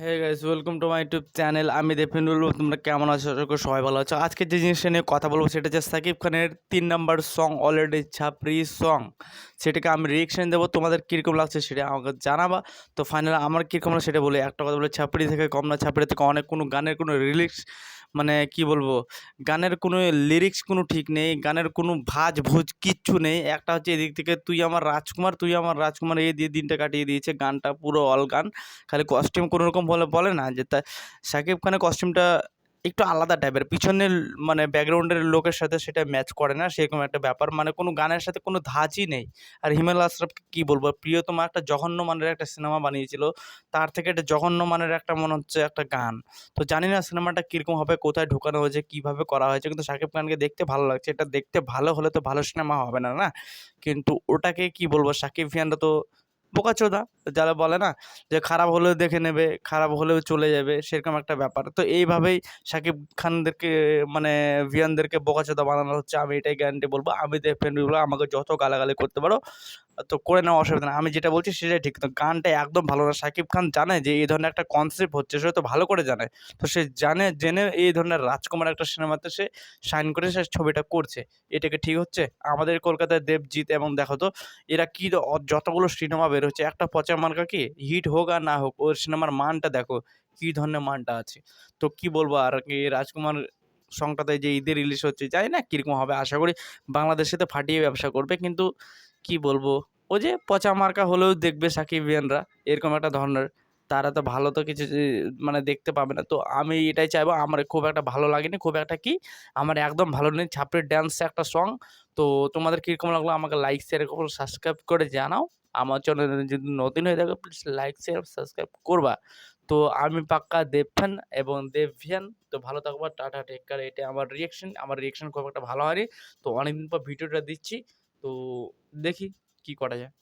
Hey guys welcome to my YouTube channel আমি দেফিনুল, তোমরা কেমন আছো? সবাই ভালো আছো। আজকে যে জিনিসটা নিয়ে কথা বলব, সেটা হচ্ছে সাকিব খানের তিন নাম্বার সং অলরেডি ছাপরি সং সেটাকে আমি রিয়েকশন দেবো, তোমাদের কীরকম লাগছে সেটা আমাকে জানাবা। তো ফাইনাল আমার কীরকম সেটা বলে। একটা কথা বলে ছাপড়ি থেকে কম না ছাপড়ি থেকে অনেক কোনো গানের কোনো রিলিক্স মানে কি বলব? গানের কোনো লিরিক্স কোনো ঠিক নেই, গানের কোনো ভাজ ভুজ কিচ্ছু নেই। একটা হচ্ছে এদিক থেকে, তুই আমার রাজকুমার, তুই আমার রাজকুমার, এই দিয়ে দিনটা কাটিয়ে দিয়েছে। গানটা পুরো অল গান। খালি কস্টিউম কোনো রকম বলে বলে না যে তা, সাকিব খানের কস্টিউমটা একটু আলাদা টাইপের পিছনের মানে ব্যাকগ্রাউন্ডের লোকের সাথে সেটা ম্যাচ করে না, সেরকম একটা ব্যাপার। মানে কোনো গানের সাথে কোনো ধাঁচই নেই। আর হিমেল আশরাফকে কী বলব? প্রিয়তমা একটা জঘন্য মানের একটা সিনেমা বানিয়েছিল। তার থেকে একটা জঘন্য মানের একটা মনে হচ্ছে একটা গান। তো জানি না সিনেমাটা কীরকম হবে, কোথায় ঢোকানো হয়েছে, কীভাবে করা হয়েছে, কিন্তু শাকিব খানকে দেখতে ভালো লাগছে। এটা দেখতে ভালো হলে তো ভালো সিনেমা হবে না না? কিন্তু ওটাকে কি বলব? শাকিব খানরা তো বোকাচোদা। যারা বলে না যে খারাপ হলেও দেখে নেবে, খারাপ হলেও চলে যাবে, সেরকম একটা ব্যাপার। তো এইভাবেই শাকিব খানদেরকে মানে ভিয়ানদেরকে বোকাচোদা বানানো হচ্ছে। আমি এটাই গ্যারান্টি বলব। আমি দেখবেন আমাকে যত গালাগালি করতে পারো, তো করে নেওয়া অসুবিধা না আমি যেটা বলছি সেটাই ঠিক। তো গানটা একদম ভালো না। শাকিব খান জানে যে এই ধরনের একটা কনসেপ্ট হচ্ছে সে তো ভালো করে জানে। তো সে জানে, জেনে এই ধরনের রাজকুমার একটা সিনেমাতে সে সাইন করে, সে ছবিটা করছে। এটাকে ঠিক হচ্ছে? আমাদের কলকাতায় দেবজিৎ এবং দেখো তো, এরা কী যতগুলো সিনেমা বের হচ্ছে, একটা পচা মার্কা কি? হিট হোক আর না হোক, ওর সিনেমার মানটা দেখো, কী ধরনের মানটা আছে? তো কি বলব আর কি, রাজকুমার সংটাতে যে ঈদে রিলিজ হচ্ছে যাই না কীরকম হবে, আশা করি বাংলাদেশে তো ফাটিয়ে ব্যবসা করবে, কিন্তু কি বলব ও যে পচা মার্কা হলেও দেখবে সাকিব সাকিবিয়ানরা এরকম একটা ধরনের তারা তো ভালো তো কিছু মানে দেখতে পাবে না। তো আমি এটাই চাইব, আমার খুব একটা ভালো লাগেনি। খুব একটা কি, আমার একদম ভালো নেই। ছাপড়ির ড্যান্স একটা সং তো তোমাদের কীরকম লাগল আমাকে লাইক শেয়ার করে সাবস্ক্রাইব করে জানাও। আমার চ্যানেল যদি নতুন হয়ে থাকে প্লিজ লাইক শেয়ার সাবস্ক্রাইব করবা। তো আমি পাক্কা দেবফ্যান এবং দেবভিয়ান তো ভালো থাকবা টাটা টেক কেয়ার এটা আমার রিয়েকশন আমার রিয়েকশন খুব একটা ভালো হয়নি। তো অনেকদিন পর ভিডিওটা দিচ্ছি। তো দেখি কি করা যায়।